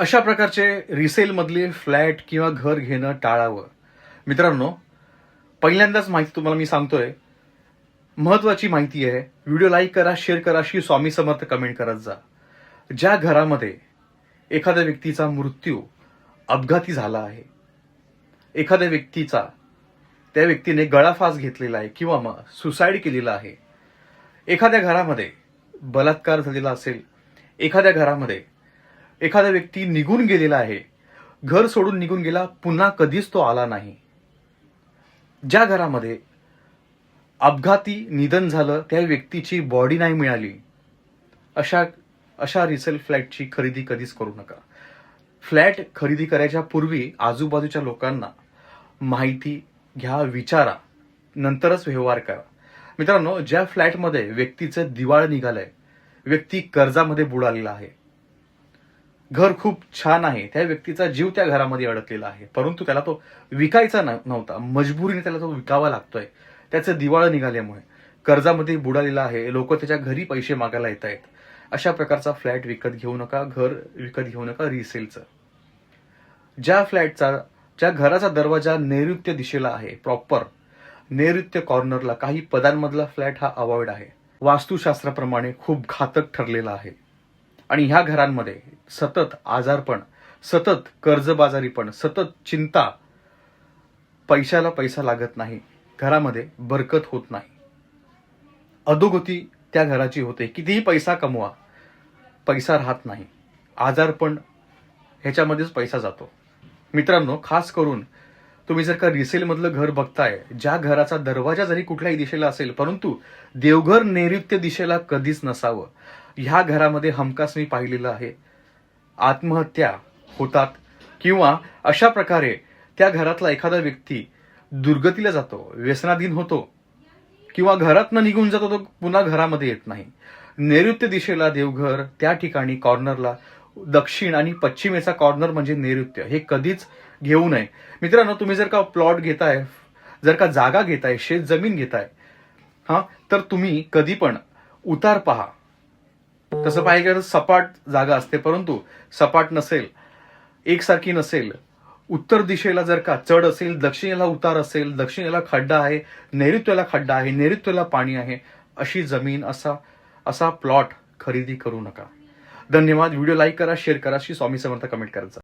अशा प्रकारचे रिसेलमधले फ्लॅट किंवा घर घेणं टाळावं. मित्रांनो पहिल्यांदाच माहिती तुम्हाला मी सांगतोय. महत्वाची माहिती आहे व्हिडिओ लाईक करा शेअर करा अशी स्वामी समर्थ कमेंट करत जा. ज्या घरामध्ये एखाद्या व्यक्तीचा मृत्यू अपघाती झाला आहे एखाद्या व्यक्तीचा त्या व्यक्तीने गळाफास घेतलेला आहे किंवा मग सुसाईड केलेला आहे एखाद्या घरामध्ये बलात्कार झालेला असेल एखाद्या घरामध्ये एखादा व्यक्ती निघून गेलेला आहे घर सोडून निघून गेला पुन्हा कधीच तो आला नाही. ज्या घरामध्ये अपघाती निधन झालं त्या व्यक्तीची बॉडी नाही मिळाली अशा अशा रिसेल फ्लॅटची खरेदी कधीच करू नका. फ्लॅट खरेदी करायच्या पूर्वी आजूबाजूच्या लोकांना माहिती घ्या विचारा नंतरच व्यवहार करा. मित्रांनो ज्या फ्लॅटमध्ये व्यक्तीचं दिवाळ निघालंय व्यक्ती कर्जामध्ये बुडालेला आहे घर खूप छान आहे. त्या व्यक्तीचा जीव त्या घरामध्ये अडकलेला आहे. परंतु त्याला तो विकायचा न- नव्हता. मजबुरीने त्याला तो विकावा लागतोय. त्याचं दिवाळं निघाल्यामुळे. कर्जामध्ये बुडालेला आहे. लोक त्याच्या घरी पैसे मागायला येत आहेत अशा प्रकारचा फ्लॅट विकत घेऊ नका घर विकत घेऊ नका रिसेलचं ज्या फ्लॅटचा ज्या घराचा दरवाजा नैऋत्य दिशेला आहे प्रॉपर नैऋत्य कॉर्नरला काही पदांमधला फ्लॅट हा अवॉइड आहे. वास्तुशास्त्राप्रमाणे खूप घातक ठरलेला आहे. आणि ह्या घरांमध्ये सतत आजारपण सतत कर्जबाजारीपण सतत चिंता. पैशाला पैसा लागत नाही घरामध्ये बरकत होत नाही. अधोगती त्या घराची होते. कितीही पैसा कमवा पैसा राहत नाही. आजारपण ह्याच्यामध्येच पैसा जातो. मित्रांनो खास करून तुम्ही जर का रिसेलमधलं घर बघताय ज्या घराचा दरवाजा जरी कुठल्याही दिशेला असेल परंतु देवघर नैऋत्य दिशेला कधीच नसावं. ह्या घरामध्ये हमखास मी पाहिलेलं आहे. आत्महत्या होतात किंवा अशा प्रकारे त्या घरातला एखादा व्यक्ती दुर्गतीला जातो व्यसनाधीन होतो किंवा घरातनं निघून जातो तो पुन्हा घरामध्ये येत नाही. नैऋत्य दिशेला देवघर त्या ठिकाणी कॉर्नरला दक्षिण आणि पश्चिमेचा कॉर्नर म्हणजे नैऋत्य. हे कधीच घेऊ नये. मित्रांनो तुम्ही जर का प्लॉट घेताय जर का जागा घेताय शेत जमीन घेताय हा तर तुम्ही कधी पण उतार पहा. तसं पाहिजे तर सपाट जागा असते परंतु सपाट नसेल एकसारखी नसेल उत्तर दिशेला जर का चढ असेल दक्षिणेला उतार असेल दक्षिणेला खड्डा आहे नैऋत्याला खड्डा आहे नैऋत्याला पाणी आहे अशी जमीन असा असा प्लॉट खरेदी करू नका. धन्यवाद. व्हिडिओ लाईक करा शेअर करा श्री स्वामी समर्थ कमेंट करायचा